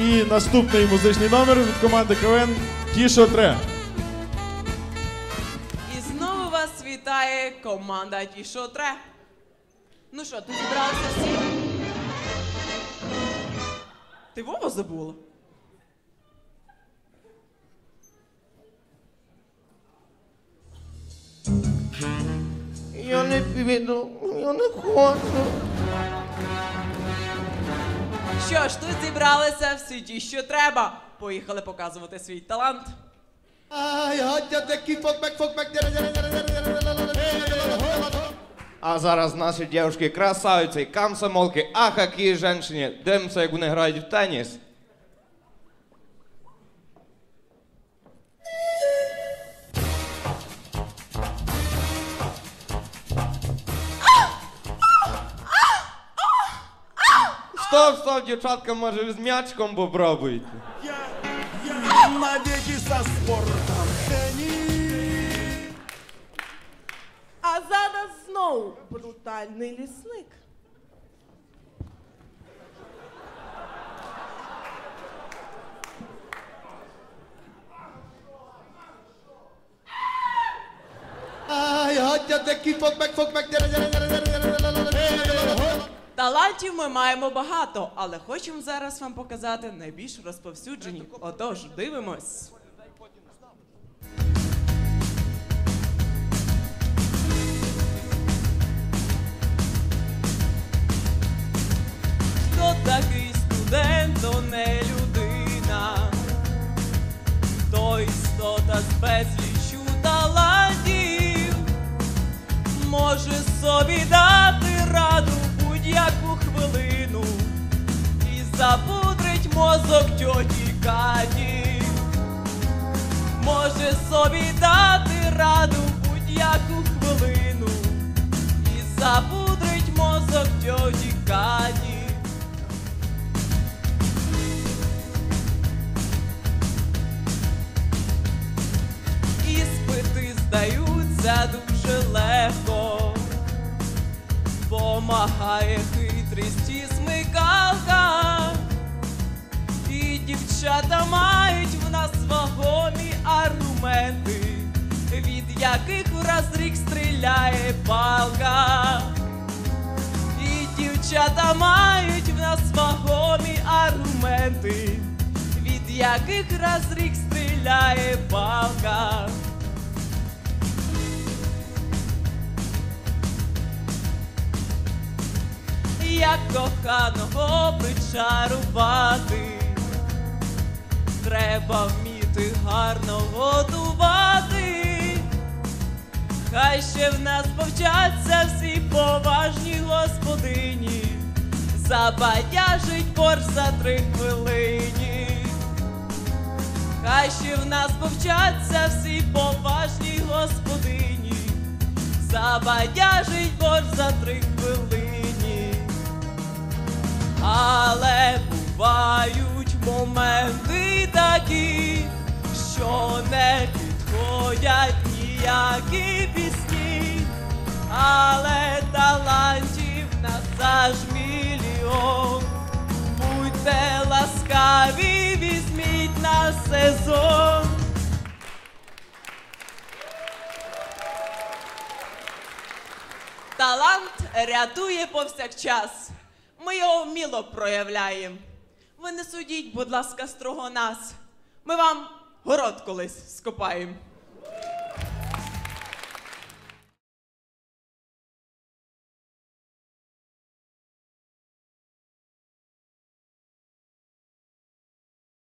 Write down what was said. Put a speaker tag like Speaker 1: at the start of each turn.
Speaker 1: І наступний музичний номер від команди КВН Тішо Тре.
Speaker 2: І знову вас вітає команда Тішо Тре. Ну що, тут зібралися всі? Ти Вова забула?
Speaker 3: Я не піду, я не хочу.
Speaker 2: Що ж, тут зібралися всі ті, що треба. Поїхали показувати свій талант.
Speaker 3: А зараз наші дівчатки красавиці, і комсомолки, ах, які жінки. Дивимося, як вони грають в теніс. Стоп, стоп, дівчатка, може ви з м'ячком попробуйте.
Speaker 4: навеки со спортом.
Speaker 5: А зараз знову брутальний лісник.
Speaker 3: Ай, гадя такі фокбек, фокбек.
Speaker 2: Талантів ми маємо багато, але хочемо зараз вам показати найбільш розповсюджені. Отож, дивимось. Хто такий студент, то не людина. Той істота з безлічу мозок тьоті Каті. Може собі дати раду будь-яку хвилину і запудрить мозок тьоті Каті. Іспити здаються дуже легко, помагає хитрість і смикалка, дівчата мають в нас вагомі аргументи, від яких в розрік стріляє палка. І дівчата мають в нас вагомі аргументи, від яких розрік стріляє палка. Як коханого причарувати, треба вміти гарно готувати. Хай ще в нас повчаться всі поважні господині, забадяжить борщ за три хвилині. Хай ще в нас повчаться всі поважні господині, забадяжить борщ за три хвилині. Але ніякі пісні, але талантів нас аж мільйон. Будьте ласкаві, візьміть на сезон. Талант рятує повсякчас. Ми його вміло проявляємо. Ви не судіть, будь ласка, строго нас. Ми вам город колись скопаємо.